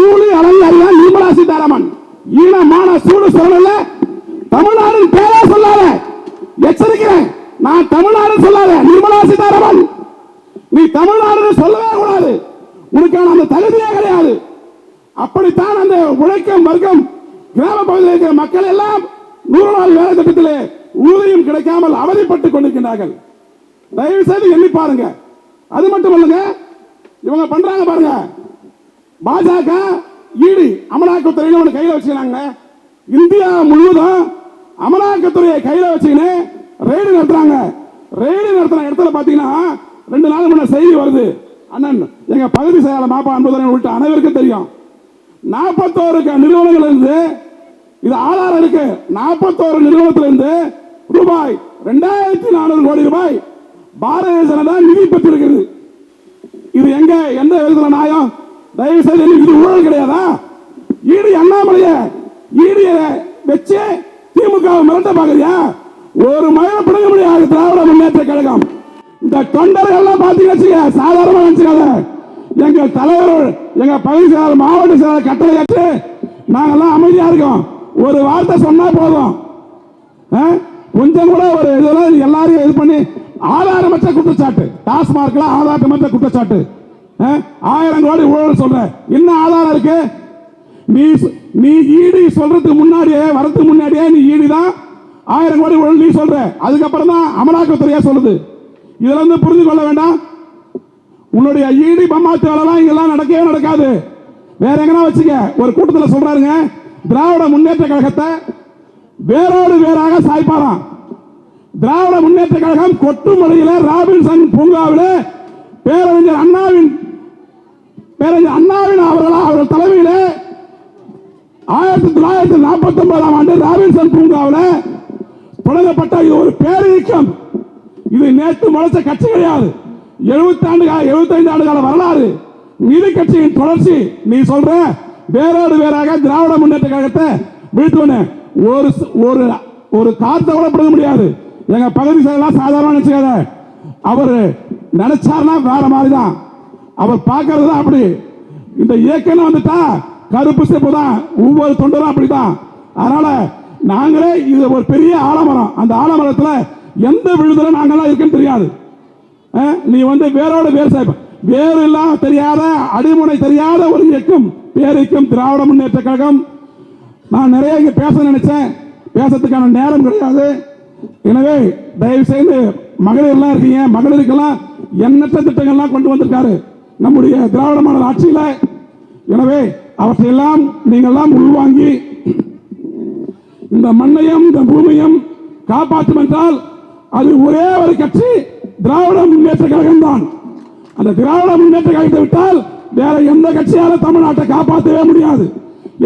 ஊழி அலங்காரியா நிர்மலா சீதாராமன். ஈனமான சூடு சொல்லல தமிழ்நாடு பேரா சொல்லாத. எச்சரிக்கிறேன். நான் தமிழ்நாடு சொல்லாத. நிர்மலா சீதாராமன். நீ தமிழ்நாடு சொல்லவே கூடாது. உனக்கான அந்த தகுதியே கிடையாது. அப்படித்தான் அந்த உழைக்கும் வர்க்கம் கிராம பகுதியில் இருக்கிற மக்கள் எல்லாம் நூறு நாள் வேலை திட்டத்திலே ஊதியம் கிடைக்காமல் அவதிப்பட்டுக் கொண்டிருக்கின்றார்கள். தயவு செய்து எண்ணி பாருங்க. அது மட்டும் இல்லைங்க. இவங்க பண்றாங்க பாருங்க. பாஜக ஈடி அமலாக்கத்துறையில ஒன்று கையில வச்சுக்கிறாங்க இந்தியா முழுவதும் அமலாக்கத்துறையை கையில வச்சுக்கின்னு ரெய்டு நடத்துறாங்க. ரெய்டு நடத்துற இடத்துல பாத்தீங்கன்னா ரெண்டு நாள் முன்ன செய்தி வருது. அண்ணன் எங்க பகுதி செயலாளர் மாப்பா அன்புதரன் உள்ளிட்ட அனைவருக்கும் தெரியும். நாற்பத்தோரு நிறுவனங்கள் இருந்து இது ஆதாரம் இருக்கு. நாற்பத்தோரு நிறுவனத்திலிருந்து ரூபாய் ரெண்டாயிரத்தி நானூறு கோடி ரூபாய் பாரதிய ஜனதா நிதி பெற்றிருக்கிறது. இது எங்க எந்த விதத்துல நியாயம்? தயவு செய்து இது ஊழல் கிடையாதா? ஈடு அண்ணாமலைய ஈடிய வச்சு திமுக வை மிரட்ட பாக்குறியா ஒரு மழை பிடுங்க முடியாது திராவிட முன்னேற்ற கழகம். இந்த தொண்டர்கள் எல்லாம் பாத்தீங்கன்னா சாதாரணமா நினைச்சுக்காத. எங்க தலைவர் எங்க பகுதி செயலாளர் மாவட்ட செயலாளர் ஏற்று நாங்கெல்லாம் அமைதியா இருக்கோம். ஒரு வார்த்தை சொன்னா போதும். ஆ? கொஞ்சம் கூட ஒரு இதெல்லாம் எல்லாரையும் இது பண்ணி ஆதாரமற்ற குற்றச்சாட்டு. டாஸ்மார்க்ல ஆதாரமற்ற குற்றச்சாட்டு. ஆயிரம் கோடி ஊழல் சொல்ற என்ன ஆதாரம் இருக்கு? நீ சொ- நீ ஈடி சொல்றதுக்கு முன்னாடியே வரதுக்கு முன்னாடியே நீ ஈடி தான் ஆயிரம் கோடி ஊழல் நீ சொல்ற. அதுக்கப்புறம் தான் அமலாக்கத்துறையா சொல்லுது. இதுல இருந்து புரிந்து கொள்ள வேண்டாம். உன்னுடைய ஈடி பம்மாத்து வேலைலாம் இங்கெல்லாம் நடக்கவே நடக்காது. வேற எங்கன்னா வச்சுக்க. ஒரு கூட்டத்தில் சொல்றாருங்க திராவிட முன்னேற்ற கழகத்தை வேரோடு வேறாக சாய்ப்பாராம். திராவிட முன்னேற்ற கழகம் கொட்டுமலையில் ராபின்சன் பூங்காவில் பேரறிஞர் அண்ணாவின் பேரறிஞர் அண்ணாவின் அவர்களா அவர்கள் தலைமையில் ஆயிரத்தி தொள்ளாயிரத்தி நாற்பத்தி ஒன்பதாம் ஆண்டு ராபின்சன் பூங்காவில் தொடங்கப்பட்ட இது ஒரு பேரியக்கம் இது நேற்று முளைச்ச கட்சி கிடையாது. எழுபத்தி ஆண்டு கால எழுபத்தைந்து ஆண்டு கால வரலாறு. நீதி கட்சியின் தொடர்ச்சி நீ சொல்ற வேறோடு வேறாக திராவிட முன்னேற்ற கழகத்தை வீழ்த்துவன. ஒரு ஒரு ஒரு காத்த கூட பிடுங்க முடியாது. எங்க பகுதி செயலாம் சாதாரண நினைச்சுக்காத. அவர் நினைச்சாருன்னா வேற மாதிரி தான். அவர் பார்க்கறது தான் அப்படி. இந்த இயக்கம் வந்துட்டா கருப்பு செப்பு தான் ஒவ்வொரு தொண்டரும் அப்படிதான். அதனால நாங்களே இது ஒரு பெரிய ஆலமரம். அந்த ஆலமரத்தில் எந்த விழுதுல நாங்கெல்லாம் இருக்குன்னு தெரியாது. நீ வந்து வேரோட வேர் சாய்ப்ப. வேறு எல்லாம் தெரியாத அடிமுனை தெரியாத ஒரு இயக்கம் பேரிக்கும் திராவிட முன்னேற்ற கழகம். நான் நிறைய இங்கே பேச நினைச்சேன். பேசுறதுக்கான நேரம் கிடையாது. எனவே தயவு செய்து மகளிர்லாம் இருக்கீங்க. மகளிருக்கெல்லாம் எண்ணற்ற திட்டங்கள்லாம் கொண்டு வந்திருக்காரு. நம்முடைய திராவிட மாடல் ஆட்சியில். எனவே அவற்றையெல்லாம் நீங்கள்லாம் உள்வாங்கி இந்த மண்ணையும் இந்த பூமியும் காப்பாற்றும் என்றால் அது ஒரே ஒரு கட்சி திராவிட முன்னேற்ற கழகம் தான். அந்த திராவிட முன்னேற்ற கழகத்தை விட்டால் வேற எந்த கட்சியால தமிழ்நாட்டை காப்பாற்றவே முடியாது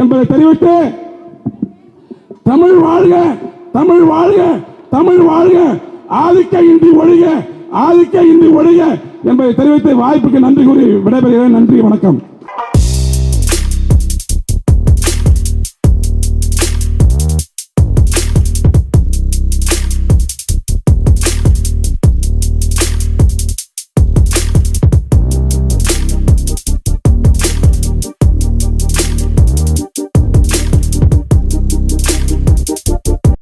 என்பதை தெரிவித்து தமிழ் வாழ்க தமிழ் வாழ்க தமிழ் வாழ்க ஆதிக்க இன்றி ஒழிக. ஆதிக்க இன்றி ஒழிக என்பதை தெரிவித்து வாய்ப்புக்கு நன்றி கூறி விடைபெறுகிறேன். நன்றி வணக்கம்.